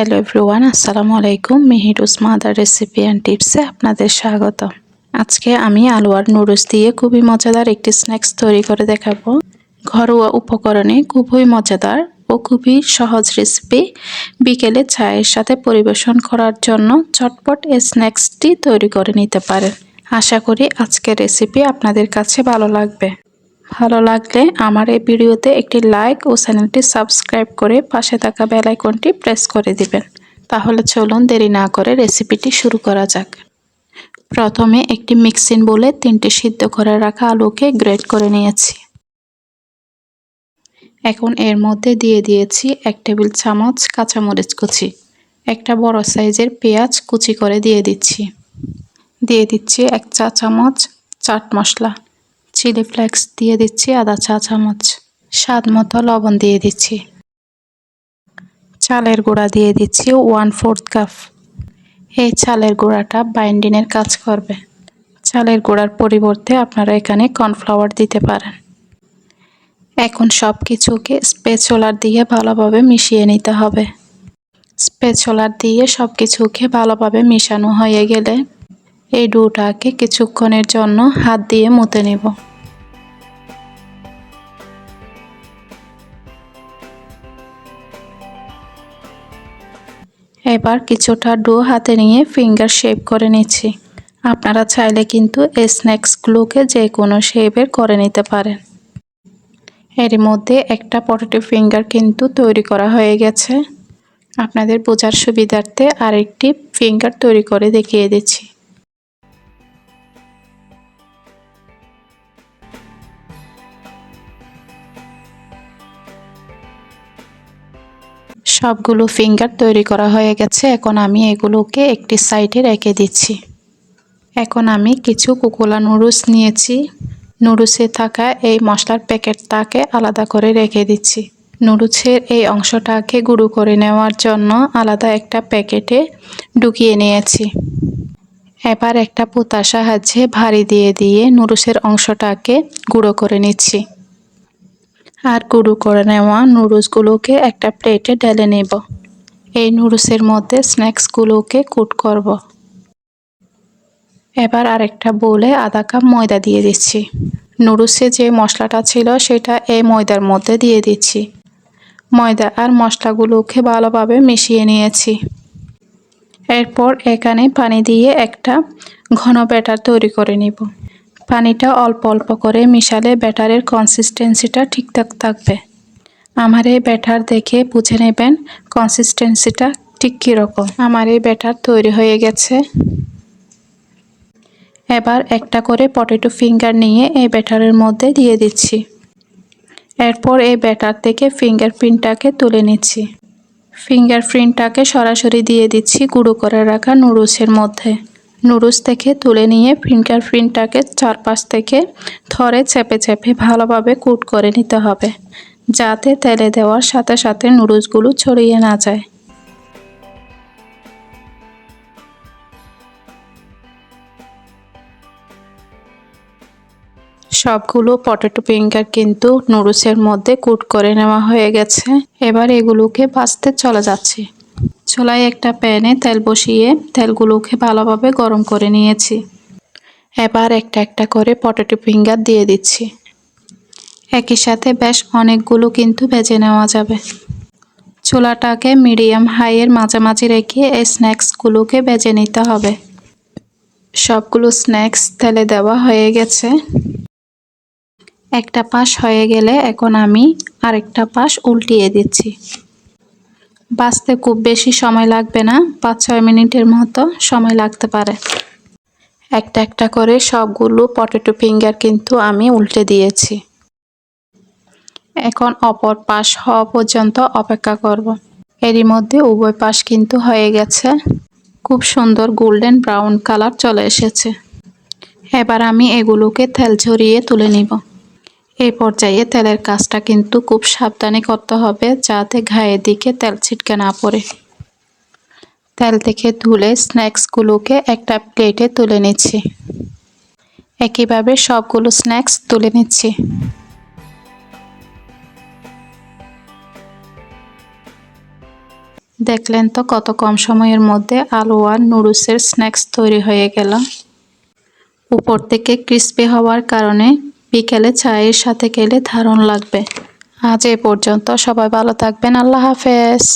Hello everyone, আসসালামু আলাইকুম। Mihirus mother recipe and টিপসে আপনাদের স্বাগত আজকে আমি আলু আর নুডলস দিয়ে খুবই মজাদার একটি স্ন্যাক্স তৈরি করে দেখাবো। ঘরোয়া উপকরণে খুবই মজাদার ও খুবই সহজ রেসিপি বিকেলে চায়ের সাথে পরিবেশন করার জন্য চটপট এই স্ন্যাক্সটি তৈরি করে নিতে পারেন। আশা করি আজকের রেসিপি আপনাদের কাছে ভালো লাগবে। ভালো লাগলে আমার এই ভিডিওতে একটি লাইক ও চ্যানেলটি সাবস্ক্রাইব করে পাশে থাকা বেল আইকনটি প্রেস করে দিবেন। তাহলে চলুন দেরি না করে রেসিপিটি শুরু করা যাক। প্রথমে একটি মিক্সিং বলে তিনটি সিদ্ধ করে রাখা আলুকে গ্রেট করে নিয়েছি। এখন এর মধ্যে দিয়ে দিয়েছি এক টেবিল চামচ কাঁচামরিচ কুচি, একটা বড় সাইজের পেঁয়াজ কুচি করে দিয়ে দিচ্ছি। দিয়ে দিচ্ছি এক চা চামচ চাট মশলা চিলি ফ্লেক্স দিয়ে দিচ্ছি, আদা চা চামচ স্বাদ মতো লবণ দিয়ে দিচ্ছি। চালের গুঁড়া দিয়ে দিচ্ছি ওয়ান ফোর্থ কাপ। এই চালের গুঁড়াটা বাইন্ডিংয়ের কাজ করবে। চালের গুঁড়ার পরিবর্তে আপনারা এখানে কর্নফ্লাওয়ার দিতে পারেন। এখন সব কিছুকে স্পেচোলার দিয়ে ভালোভাবে মিশিয়ে নিতে হবে। স্পেচোলার দিয়ে সব কিছুকে ভালোভাবে মিশানো হয়ে গেলে এই ডুটাকে কিছুক্ষণের জন্য হাত দিয়ে মুতে নেব। এবার কিছুটা ডো হাতে নিয়ে ফিঙ্গার শেপ করে নিচ্ছি। আপনারা চাইলে কিন্তু এই স্ন্যাক্সগুলোকে যে কোনো শেপের করে নিতে পারেন। এর মধ্যে একটা পটেটো ফিঙ্গার কিন্তু তৈরি করা হয়ে গেছে। আপনাদের বোঝার সুবিধার্থে আরেকটি ফিঙ্গার তৈরি করে দেখিয়ে দিচ্ছি। সবগুলো ফিঙ্গার তৈরি করা হয়ে গেছে। এখন আমি এগুলোকে একটি সাইডে রেখে দিচ্ছি। এখন আমি কিছু কুকুলা নুডলস নিয়েছি। নুডলসে থাকা এই মশলার প্যাকেটটাকে আলাদা করে রেখে দিচ্ছি। নুডলসের এই অংশটাকে গুঁড়ো করে নেওয়ার জন্য আলাদা একটা প্যাকেটে ঢুকিয়ে নিয়েছি। এবার একটা পুতার সাহায্যে ভারী দিয়ে দিয়ে নুডলসের অংশটাকে গুঁড়ো করে নিচ্ছি। আর গুঁড়ো করে নেওয়া নুডলসগুলোকে একটা প্লেটে ঢেলে নেব। এই নুডলসের মধ্যে স্ন্যাক্সগুলোকে কুট করব। এবার আরেকটা বলে আধা কাপ ময়দা দিয়ে দিচ্ছি। নুডলসে যে মশলাটা ছিল সেটা এই ময়দার মধ্যে দিয়ে দিচ্ছি। ময়দা আর মশলাগুলোকে ভালোভাবে মিশিয়ে নিয়েছি। এরপর এখানে পানি দিয়ে একটা ঘন ব্যাটার তৈরি করে নিব। পানিটা অল্প অল্প করে মিশালে ব্যাটারের কনসিস্টেন্সিটা ঠিকঠাক থাকবে। আমার এই ব্যাটার দেখে বুঝে নেবেন কনসিস্টেন্সিটা ঠিক কীরকম। আমার এই ব্যাটার তৈরি হয়ে গেছে। এবার একটা করে পটেটো ফিঙ্গার নিয়ে এই ব্যাটারের মধ্যে দিয়ে দিচ্ছি। এরপর এই ব্যাটার থেকে ফিঙ্গারপ্রিন্টটাকে তুলে নিচ্ছি। ফিঙ্গারপ্রিন্টটাকে সরাসরি দিয়ে দিচ্ছি গুঁড়ো করে রাখা নুডলসের মধ্যে। নুডলস থেকে তুলে নিয়ে ফিঙ্গার প্রিন্টটাকে চারপাশ থেকে থরে চেপে চেপে ভালোভাবে কুট করে নিতে হবে, যাতে তেলে দেওয়ার সাথে সাথে নুডলসগুলো ছড়িয়ে না যায়। সবগুলো পটেটো ফিঙ্গার কিন্তু নুডলসের মধ্যে কুট করে নেওয়া হয়ে গেছে। এবার এগুলোকে ভাজতে চলে যাচ্ছে। চুলায় একটা প্যানে তেল বসিয়ে তেলগুলোকে ভালোভাবে গরম করে নিয়েছি। এবার একটা একটা করে পটেটো ফিঙ্গার দিয়ে দিচ্ছি। একই সাথে বেশ অনেকগুলো কিন্তু ভেজে নেওয়া যাবে। চুলাটাকে মিডিয়াম হাইয়ের মাঝামাঝি রেখে এই স্ন্যাক্সগুলোকে ভেজে নিতে হবে। সবগুলো স্ন্যাক্স তেলে দেওয়া হয়ে গেছে। একটা পাশ হয়ে গেলে এখন আমি আরেকটা পাশ উল্টিয়ে দিচ্ছি। বাঁচতে খুব বেশি সময় লাগবে না পাঁচ ছয় মিনিটের মতো সময় লাগতে পারে। একটা একটা করে সবগুলো পটেটো ফিঙ্গার কিন্তু আমি উল্টে দিয়েছি। এখন অপর পাশ হওয়া পর্যন্ত অপেক্ষা করব। এরই মধ্যে উভয় পাশ কিন্তু হয়ে গেছে। খুব সুন্দর গোল্ডেন ব্রাউন কালার চলে এসেছে। এবার আমি এগুলোকে তেল ঝরিয়ে তুলে নিব। এই পর্যায়ে তেলের কাজটা কিন্তু খুব সাবধানে করতে হবে যাতে ঘায়ের দিকে তেল ছিটকে না পড়ে। তেল থেকে তুলে স্ন্যাক্সগুলোকে একটা প্লেটে তুলে নিচ্ছি। একইভাবে সবগুলো স্ন্যাক্স তুলে নিচ্ছি। দেখলেন তো কত কম সময়ের মধ্যে আলু আর নুডলসের স্ন্যাক্স তৈরি হয়ে গেল। উপর থেকে ক্রিস্পি হওয়ার কারণে বিকেলে চায়ের সাথে খেলে ধারণ লাগবে। আজ এ পর্যন্ত সবাই ভালো থাকবেন। আল্লাহ হাফেজ।